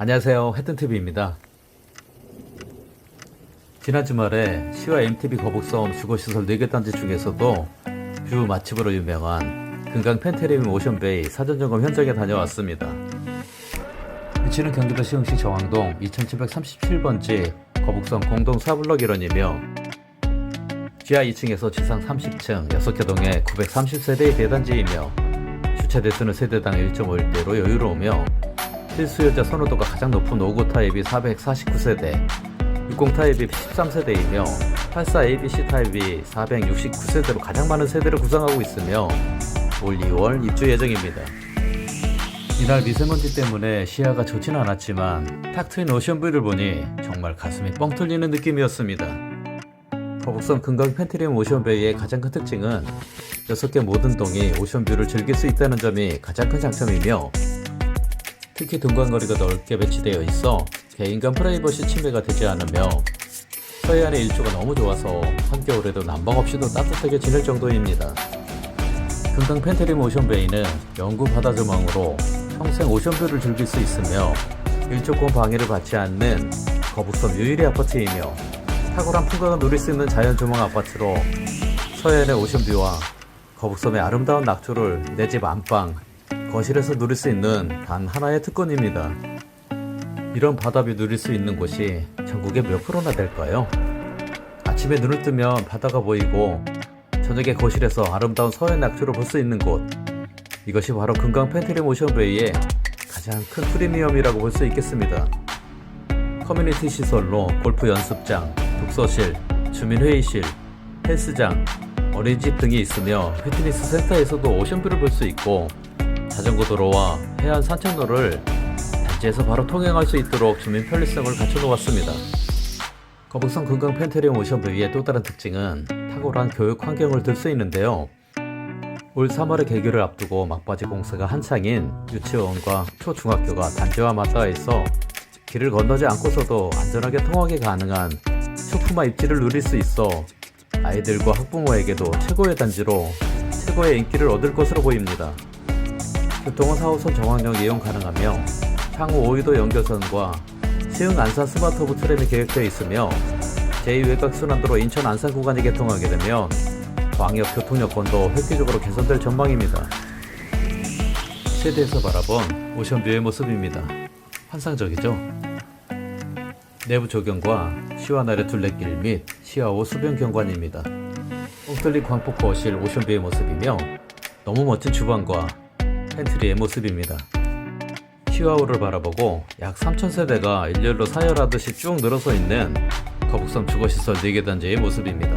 안녕하세요. 해튼TV입니다. 지난 주말에 시와 MTV 거북섬 주거시설 4개 단지 중에서도 뷰 맛집으로 유명한 금강 펜테리움 오션베이 사전점검 현장에 다녀왔습니다. 위치는 경기도 시흥시 정왕동 2737번지 거북섬 공동 사블럭 일원이며 지하 2층에서 지상 30층 6개 동에 930세대의 대단지이며 주차 대수는 세대당 1.5일대로 여유로우며 필수요자 선호도가 가장 높은 5구 타입이 449세대, 60 타입이 13세대이며 84 ABC 타입이 469세대로 가장 많은 세대를 구성하고 있으며 올 2월 입주 예정입니다. 이날 미세먼지 때문에 시야가 좋진 않았지만 탁 트인 오션뷰를 보니 정말 가슴이 뻥 뚫리는 느낌이었습니다. 거북선 금강 펜트리움 오션베이의 가장 큰 특징은 6개 모든 동이 오션뷰를 즐길 수 있다는 점이 가장 큰 장점이며 특히 등간거리가 넓게 배치되어 있어 개인간 프라이버시 침해가 되지 않으며 서해안의 일조가 너무 좋아서 한겨울에도 난방 없이도 따뜻하게 지낼 정도입니다. 금강 펜트리움 오션베이는 영구 바다 조망으로 평생 오션뷰를 즐길 수 있으며 일조권 방해를 받지 않는 거북섬 유일의 아파트이며 탁월한 풍광을 누릴 수 있는 자연 조망 아파트로 서해안의 오션뷰와 거북섬의 아름다운 낙조를 내 집 안방, 거실에서 누릴 수 있는 단 하나의 특권입니다. 이런 바다뷰 누릴 수 있는 곳이 전국에 몇 프로나 될까요? 아침에 눈을 뜨면 바다가 보이고 저녁에 거실에서 아름다운 서해 낙조를 볼 수 있는 곳 이것이 바로 금강 펜트리 모션베이의 가장 큰 프리미엄이라고 볼 수 있겠습니다. 커뮤니티 시설로 골프 연습장, 독서실, 주민회의실, 헬스장, 어린이집 등이 있으며 피트니스 센터에서도 오션뷰를 볼 수 있고 자전거 도로와 해안 산책로를 단지에서 바로 통행할 수 있도록 주민 편리성을 갖춰 놓았습니다. 거북선 금강 펜테리움 오션뷰의 또 다른 특징은 탁월한 교육 환경을 들 수 있는데요. 올 3월의 개교를 앞두고 막바지 공사가 한창인 유치원과 초중학교가 단지와 맞닿아 있어 길을 건너지 않고서도 안전하게 통학이 가능한 초품화 입지를 누릴 수 있어 아이들과 학부모에게도 최고의 단지로 최고의 인기를 얻을 것으로 보입니다. 교통은 4호선 정황역 이용 가능하며 향후 5위도 연결선과 시흥 안산 스마트호브 트램이 계획되어 있으며 제2외곽 순환도로 인천 안산 구간이 개통하게 되면 광역 교통 여건도 획기적으로 개선될 전망입니다. 세대에서 바라본 오션뷰의 모습입니다. 환상적이죠? 내부 조경과 시와나래 둘레길 및 시야호 수변 경관입니다. 뻥뚫린 광폭 거실 오션뷰의 모습이며 너무 멋진 주방과 팬트리의 모습입니다. 시와호를 바라보고 약 3,000세대가 일렬로 사열하듯이 쭉 늘어서 있는 거북섬 주거시설 4개 단지의 모습입니다.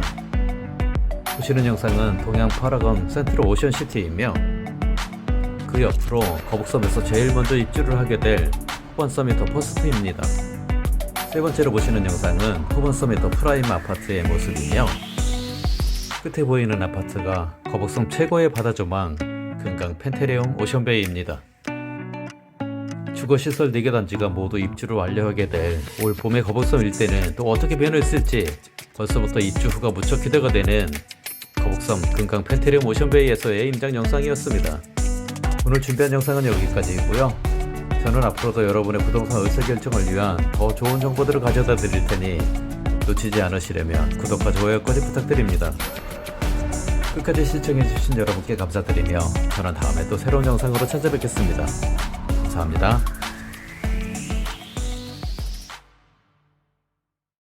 보시는 영상은 동양 파라건 센트럴 오션시티이며 그 옆으로 거북섬에서 제일 먼저 입주를 하게 될 후번 서미터 퍼스트입니다. 세 번째로 보시는 영상은 후번 서미터 프라임 아파트의 모습이며 끝에 보이는 아파트가 거북섬 최고의 바다 조망 금강 펜테레움 오션베이입니다. 주거시설 4개 단지가 모두 입주를 완료하게 될 올 봄의 거북섬 일대는 또 어떻게 변했을지 벌써부터 입주 후가 무척 기대가 되는 거북섬 금강 펜테리움 오션베이에서의 임장 영상이었습니다. 오늘 준비한 영상은 여기까지이고요. 저는 앞으로도 여러분의 부동산 의사 결정을 위한 더 좋은 정보들을 가져다 드릴 테니 놓치지 않으시려면 구독과 좋아요까지 부탁드립니다. 끝까지 시청해주신 여러분께 감사드리며 저는 다음에 또 새로운 영상으로 찾아뵙겠습니다. 감사합니다.